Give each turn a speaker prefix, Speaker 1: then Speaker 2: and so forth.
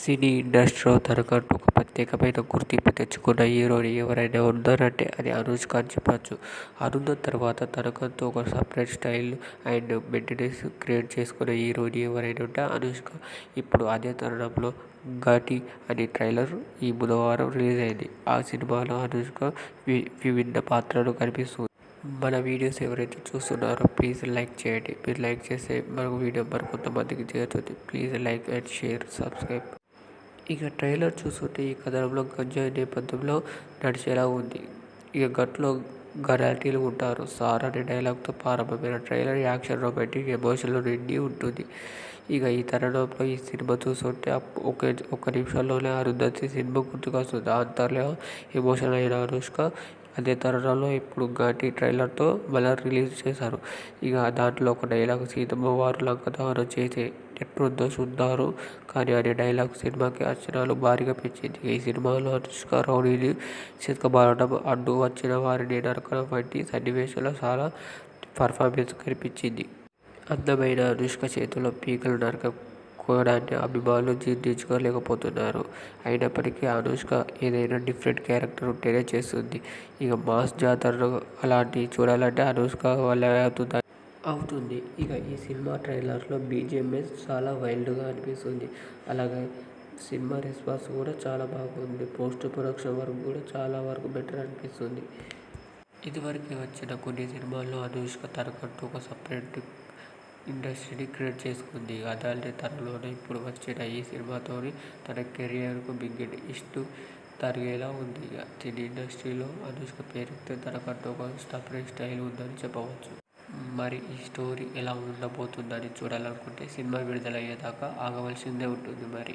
Speaker 1: సినీ ఇండస్ట్రీలో తనకంటూ ఒక ప్రత్యేకమైన గుర్తింపు తెచ్చుకున్న హీరోయిన్ ఎవరైనా ఉన్నారంటే అది అనుష్క అని చెప్పచ్చు. అరుంధతి తర్వాత తనకంటూ ఒక separate style and maintenance create చేసుకున్న హీరోయిన్ ఎవరైనా ఉంటే అనుష్క ఇప్పుడు అదే తరుణంలో ఘాటి అనే ట్రైలర్ ఈ బుధవారం రిలీజ్ అయింది. ఆ సినిమాలో అనుష్క వి విభిన్న పాత్రలు కనిపిస్తుంది మన వీడియోస్ ఎవరైతే చూస్తున్నారో ప్లీజ్ లైక్ చేయండి. మీరు లైక్ చేస్తే మనకు వీడియో మరి కొంతమందికి చేరుతుంది. Please like and share subscribe. ఇక ట్రైలర్ చూస్తుంటే ఈ కథనంలో గంజాయి నేపథ్యంలో నడిచేలా ఉంది. ఇక గట్లో గరాటీలు ఉంటారు. సార్ అనే డైలాగ్తో ప్రారంభమైన ట్రైలర్ యాక్షన్ రొమాంటిక్ ఎమోషన్లో నిండి ఉంటుంది. ఇక ఈ తరుణంలో ఈ సినిమా చూస్తుంటే ఒక ఒక నిమిషంలోనే అరుంధతి సినిమా గుర్తుకొస్తుంది అంతలో ఎమోషనల్ అయిన అనుష్క అదే తరుణంలో ఇప్పుడు గట్టి ట్రైలర్తో మళ్ళీ రిలీజ్ చేశారు. ఇక దాంట్లో ఒక డైలాగ్ సీతమ్మ వారు లంక చేసే ఎట్లుందో చూద్దారు కానీ అనే డైలాగ్ సినిమాకి అంచనాలు భారీగా పెంచింది ఈ సినిమాలో అనుష్క రౌడీని చితకబారడం అడ్డు వచ్చిన వారిని నరకడం వంటి సన్నివేశాలు చాలా పర్ఫార్మెన్స్ కనిపించింది. అందమైన అనుష్క చేతిలో పీకలు నరకకోవడాన్ని అభిమానులు జీర్ణించుకోలేకపోతున్నారు. అయినప్పటికీ అనుష్క ఏదైనా డిఫరెంట్ క్యారెక్టర్ ఉంటేనే చేస్తుంది. ఇక మాస్ జాతరలో అలాంటివి చూడాలంటే అనుష్క వల్ల అవుతుంది అవుతుంది. ఇక ఈ సినిమా ట్రైలర్లో బీజిఎంఎస్ చాలా వైల్డ్గా అనిపిస్తుంది. అలాగే సినిమా రెస్పాన్స్ కూడా చాలా బాగుంది. పోస్ట్ ప్రొడక్షన్ వరకు కూడా చాలా వరకు బెటర్ అనిపిస్తుంది. ఇదివరకు వచ్చిన కొన్ని సినిమాల్లో అనుష్క తనకంటూ ఒక సపరేట్ ఇండస్ట్రీని క్రియేట్ చేసుకుంది. అలాంటి తనలోనే ఇప్పుడు వచ్చిన ఈ సినిమాతో తన కెరియర్కు బిగ్ ఇష్టు తరిగేలా ఉంది. ఇక సినీ ఇండస్ట్రీలో అనుష్క పేరుతో తనకంటూ ఒక సపరేట్ స్టైల్ ఉందని చెప్పవచ్చు. మరి ఈ స్టోరీ ఎలా ఉండబోతుందని చూడాలనుకుంటే సినిమా విడుదలయ్యేదాకా ఆగవలసిందే ఉంటుంది మరి.